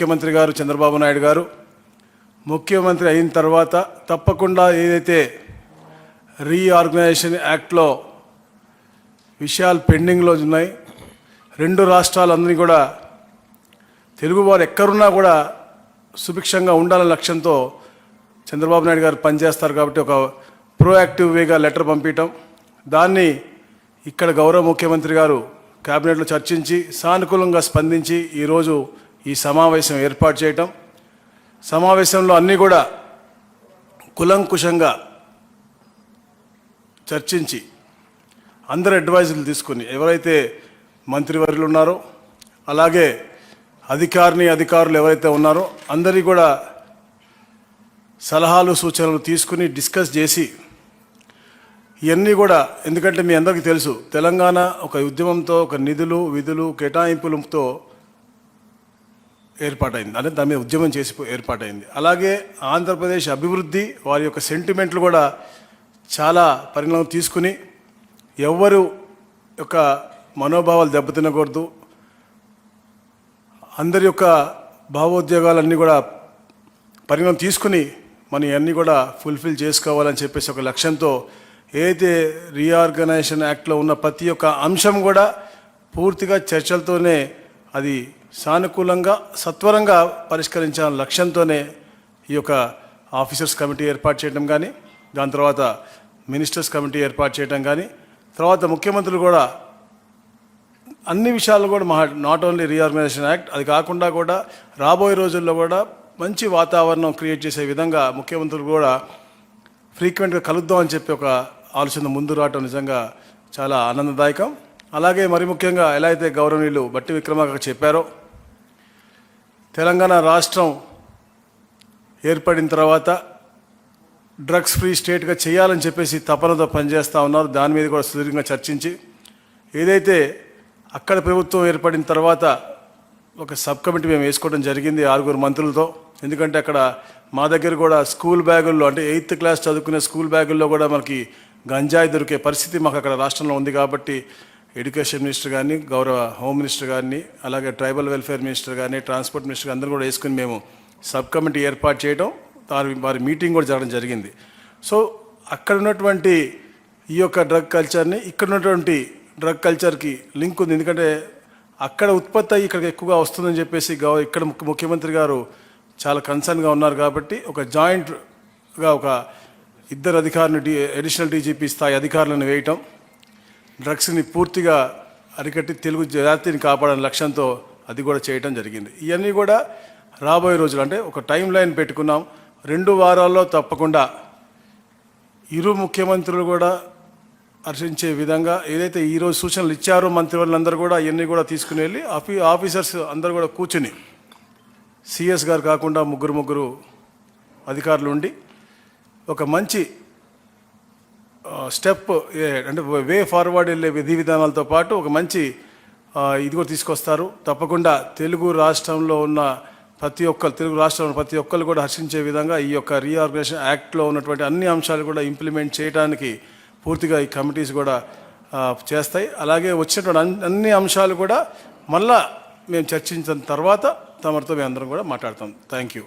ముఖ్యమంత్రి గారు చంద్రబాబు నాయుడు గారు. ముఖ్యమంత్రి అయిన తర్వాత తప్పకుండా ఏదైతే రీఆర్గనైజేషన్ యాక్ట్లో విషయాలు పెండింగ్లో ఉన్నాయి రెండు రాష్ట్రాలందరినీ కూడా తెలుగువారు ఎక్కడున్నా కూడా సుభిక్షంగా ఉండాలనే లక్ష్యంతో చంద్రబాబు నాయుడు గారు పనిచేస్తారు కాబట్టి ఒక ప్రోయాక్టివ్ వేగా లెటర్ పంపించటం దాన్ని ఇక్కడ గౌరవ ముఖ్యమంత్రి గారు క్యాబినెట్లో చర్చించి సానుకూలంగా స్పందించి ఈరోజు ఈ సమావేశం ఏర్పాటు చేయటం. సమావేశంలో అన్నీ కూడా కులంకుశంగా చర్చించి అందరు అడ్వైజులు తీసుకుని ఎవరైతే మంత్రివర్యులు ఉన్నారో అలాగే అధికారిని అధికారులు ఎవరైతే ఉన్నారో అందరి కూడా సలహాలు సూచనలు తీసుకుని డిస్కస్ చేసి ఇవన్నీ కూడా ఎందుకంటే మీ అందరికీ తెలుసు తెలంగాణ ఒక ఉద్యమంతో ఒక నిధులు విధులు కేటాయింపులతో ఏర్పాటైంది. అంటే దాని మీద ఉద్యమం చేసి ఏర్పాటైంది. అలాగే ఆంధ్రప్రదేశ్ అభివృద్ధి వారి యొక్క సెంటిమెంట్లు కూడా చాలా పరిణామం తీసుకుని ఎవ్వరు యొక్క మనోభావాలు దెబ్బతినకూడదు. అందరి యొక్క భావోద్యోగాలన్నీ కూడా పరిణామం తీసుకుని మనం ఇవన్నీ కూడా ఫుల్ఫిల్ చేసుకోవాలని చెప్పేసి ఒక లక్ష్యంతో ఏదైతే రీఆర్గనైజేషన్ యాక్ట్లో ఉన్న ప్రతి ఒక్క అంశం కూడా పూర్తిగా చర్చలతోనే అది సానుకూలంగా సత్వరంగా పరిష్కరించాలని లక్ష్యంతోనే ఈ యొక్క ఆఫీసర్స్ కమిటీ ఏర్పాటు చేయడం కానీ దాని తర్వాత మినిస్టర్స్ కమిటీ ఏర్పాటు చేయడం కానీ తర్వాత ముఖ్యమంత్రులు కూడా అన్ని విషయాలు కూడా మా నాట్ ఓన్లీ రీఆర్గనైజేషన్ యాక్ట్ అది కాకుండా కూడా రాబోయే రోజుల్లో కూడా మంచి వాతావరణం క్రియేట్ చేసే విధంగా ముఖ్యమంత్రులు కూడా ఫ్రీక్వెంట్గా కలుద్దాం అని చెప్పి ఒక ఆలోచన ముందు రావటం నిజంగా చాలా ఆనందదాయకం. అలాగే మరి ముఖ్యంగా ఎలా అయితే గౌరవనీయులు బట్టి విక్రమాక చెప్పారో తెలంగాణ రాష్ట్రం ఏర్పడిన తర్వాత డ్రగ్స్ ఫ్రీ స్టేట్గా చేయాలని చెప్పేసి తపనతో పనిచేస్తూ ఉన్నారు. దాని మీద కూడా సుదీర్ఘంగా చర్చించి ఏదైతే అక్కడ ప్రభుత్వం ఏర్పడిన తర్వాత ఒక సబ్ కమిటీ మేము వేసుకోవడం జరిగింది ఆరుగురు మంత్రులతో. ఎందుకంటే అక్కడ మా దగ్గర కూడా స్కూల్ బ్యాగుల్లో అంటే ఎయిత్ క్లాస్ చదువుకునే స్కూల్ బ్యాగుల్లో కూడా మనకి గంజాయి దొరికే పరిస్థితి మాకు అక్కడ రాష్ట్రంలో ఉంది కాబట్టి ఎడ్యుకేషన్ మినిస్టర్ కానీ గౌరవ హోమ్ మినిస్టర్ కానీ అలాగే ట్రైబల్ వెల్ఫేర్ మినిస్టర్ కానీ ట్రాన్స్పోర్ట్ మినిస్టర్ అందరూ కూడా వేసుకుని మేము సబ్ కమిటీ ఏర్పాటు చేయడం వారి వారి మీటింగ్ కూడా జరగడం జరిగింది. సో అక్కడ ఉన్నటువంటి ఈ యొక్క డ్రగ్ కల్చర్ని ఇక్కడ ఉన్నటువంటి డ్రగ్ కల్చర్కి లింక్ ఉంది. ఎందుకంటే అక్కడ ఉత్పత్తి అయ్యి ఇక్కడికి ఎక్కువగా వస్తుందని చెప్పేసి గౌ ఇక్కడ ముఖ్యమంత్రి గారు చాలా కన్సర్న్గా ఉన్నారు కాబట్టి ఒక జాయింట్గా ఒక ఇద్దరు అధికారులు డి అడిషనల్ డీజీపీ స్థాయి అధికారులను వేయటం డ్రగ్స్ని పూర్తిగా అరికట్టి తెలుగు జాతిని కాపాడని లక్ష్యంతో అది కూడా చేయటం జరిగింది. ఇవన్నీ కూడా రాబోయే రోజులు అంటే ఒక టైం లైన్ పెట్టుకున్నాం. రెండు వారాల్లో తప్పకుండా ఇరు ముఖ్యమంత్రులు కూడా హర్షించే విధంగా ఏదైతే ఈరోజు సూచనలు ఇచ్చారో మంత్రివర్లందరూ కూడా ఇవన్నీ కూడా తీసుకుని వెళ్ళి ఆఫీ ఆఫీసర్స్ అందరూ కూడా కూర్చుని సిఎస్ గారు కాకుండా ముగ్గురు ముగ్గురు అధికారులు ఉండి ఒక మంచి స్టెప్ ఏ- అంటే వే ఫార్వర్డ్ వెళ్ళే విధి విధానాలతో పాటు ఒక మంచి ఇది కూడా తీసుకొస్తారు. తప్పకుండా తెలుగు రాష్ట్రంలో ఉన్న ప్రతి ఒక్కరు తెలుగు రాష్ట్రంలో ప్రతి ఒక్కరు కూడా హర్షించే విధంగా ఈ యొక్క రీఆర్గనైజేషన్ యాక్ట్లో ఉన్నటువంటి అన్ని అంశాలు కూడా ఇంప్లిమెంట్ చేయడానికి పూర్తిగా ఈ కమిటీస్ కూడా చేస్తాయి. అలాగే వచ్చినటువంటి అన్ని అంశాలు కూడా మళ్ళా మేము చర్చించిన తర్వాత తమరితో మేము అందరం కూడా మాట్లాడతాం. Thank you